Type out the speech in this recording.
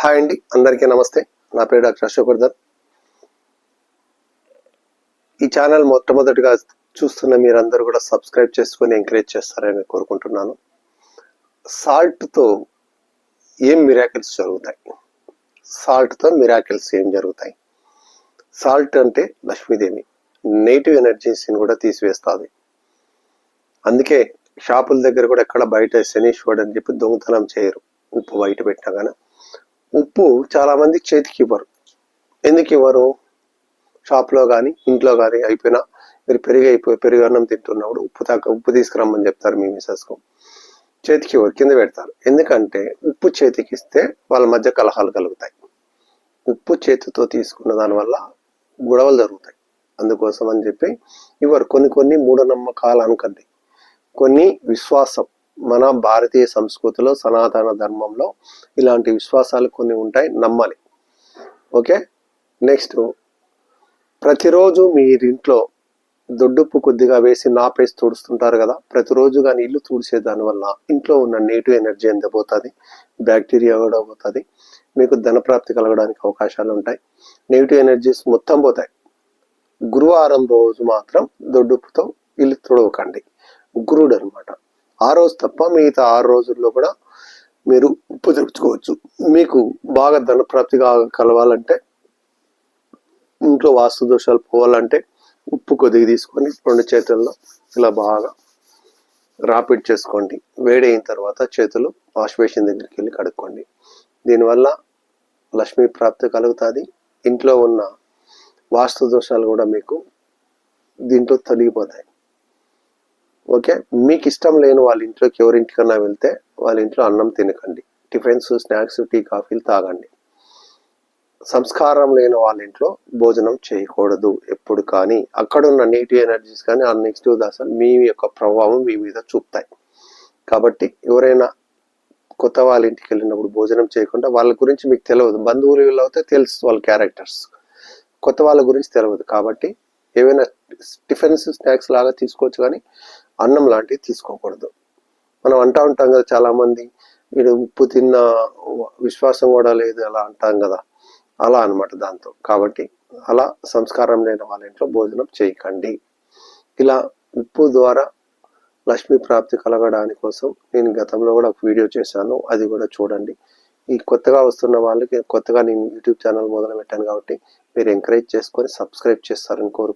Hi అండి అందరికీ నమస్తే. నా పేరు డాక్టర్ అశోక్ వర్ధన్ ఈ ఛానల్ మొట్టమొదటిగా చూస్తున్న మీరందరూ కూడా సబ్స్క్రైబ్ చేసుకొని ఎంకరేజ్ చేస్తారని కోరుకుంటున్నాను. సాల్ట్తో ఏం మిరాకిల్స్ జరుగుతాయి? సాల్ట్తో మిరాకిల్స్ ఏం జరుగుతాయి? సాల్ట్ అంటే లక్ష్మీదేవి. నెగిటివ్ ఎనర్జీస్ని కూడా తీసివేస్తుంది. అందుకే షాపుల దగ్గర కూడా ఎక్కడ బయట శనీశ్వరుడు అని చెప్పి దొంగతనం చేయరు. ఉప్పు బయట పెట్టినా కానీ ఉప్పు చాలామంది చేతికి ఇవ్వరు. ఎందుకు ఇవ్వరు? షాప్లో కానీ ఇంట్లో కానీ అయిపోయినా మీరు పెరిగి అయిపోయి పెరుగు అన్నం తింటున్నప్పుడు ఉప్పు తాక ఉప్పు తీసుకురమ్మని చెప్తారు మీ మిసెస్కు చేతికి ఇవ్వరు కింద పెడతారు. ఎందుకంటే ఉప్పు చేతికి ఇస్తే వాళ్ళ మధ్య కలహాలు కలుగుతాయి. ఉప్పు చేతితో తీసుకున్న దానివల్ల గొడవలు జరుగుతాయి. అందుకోసం అని చెప్పి ఇవ్వరు. కొన్ని కొన్ని మూఢనమ్మకాలు అనుకండి. కొన్ని విశ్వాసం. మన భారతీయ సంస్కృతిలో సనాతన ధర్మంలో ఇలాంటి విశ్వాసాలు కొన్ని ఉంటాయి. నమ్మాలి ఓకే? నెక్స్ట్. ప్రతిరోజు మీరింట్లో దొడ్డుప్పు కొద్దిగా వేసి నాపేసి తుడుస్తుంటారు కదా? ప్రతిరోజు కానీ ఇల్లు తుడిసే దానివల్ల ఇంట్లో ఉన్న నెగిటివ్ ఎనర్జీ ఎంత పోతుంది బ్యాక్టీరియా కూడా పోతుంది. మీకు ధనప్రాప్తి కలగడానికి అవకాశాలు ఉంటాయి. నెగిటివ్ ఎనర్జీస్ మొత్తం పోతాయి. గురువారం రోజు మాత్రం దొడ్డుప్పుతో ఇల్లు తుడవకండి. గురుడు అనమాట ఆ రోజు తప్ప మిగతా ఆరు రోజుల్లో కూడా మీరు ఉప్పు తెచ్చుకోవచ్చు మీకు బాగా ధనప్రాప్తి కలవాలంటే ఇంట్లో వాస్తు దోషాలు పోవాలంటే ఉప్పు కొద్దిగా తీసుకొని రెండు చేతుల్లో ఇలా బాగా రాపిడ్ చేసుకోండి. వేడైన తర్వాత చేతులు వాష్ బేసిన్ దగ్గరికి వెళ్ళి కడుక్కోండి. దీనివల్ల లక్ష్మీ ప్రాప్తి కలుగుతుంది. ఇంట్లో ఉన్న వాస్తు దోషాలు కూడా మీకు దీంట్లో తొలగిపోతాయి. ఓకే? మీకు ఇష్టం లేని వాళ్ళ ఇంట్లోకి ఎవరింటికన్నా వెళ్తే వాళ్ళ ఇంట్లో అన్నం తినకండి. టిఫిన్స్ స్నాక్స్ టీ కాఫీలు తాగండి. సంస్కారం లేని వాళ్ళ ఇంట్లో భోజనం చేయకూడదు ఎప్పుడు కానీ. అక్కడున్న నీటి నెగిటివ్ ఎనర్జీస్ కానీ ఆ నెగిటివ్ దాసలు మీ యొక్క ప్రభావం మీ మీద చూపుతాయి. కాబట్టి ఎవరైనా కొత్త వాళ్ళ ఇంటికి వెళ్ళినప్పుడు భోజనం చేయకుండా వాళ్ళ గురించి మీకు తెలియదు. బంధువులు వీళ్ళు తెలుసు వాళ్ళ క్యారెక్టర్స్. కొత్త వాళ్ళ గురించి తెలియదు. కాబట్టి ఏవైనా టిఫిన్స్ స్నాక్స్ లాగా తీసుకోవచ్చు కానీ అన్నం లాంటివి తీసుకోకూడదు. మనం అంటా ఉంటాం కదా చాలామంది వీడు ఉప్పు తిన్న విశ్వాసం కూడా లేదు అలా అంటాం కదా. అలా అన్నమాట దాంతో. కాబట్టి అలా సంస్కారం లేని వాళ్ళ ఇంట్లో భోజనం చేయకండి. ఇలా ఉప్పు ద్వారా లక్ష్మీ ప్రాప్తి కలగడానికి కోసం నేను గతంలో కూడా ఒక వీడియో చేశాను. అది కూడా చూడండి. ఈ కొత్తగా వస్తున్న వాళ్ళకి కొత్తగా నేను యూట్యూబ్ ఛానల్ మొదలు పెట్టాను కాబట్టి మీరు ఎంకరేజ్ చేసుకొని సబ్స్క్రైబ్ చేస్తారని కోరుకుంటున్నాను.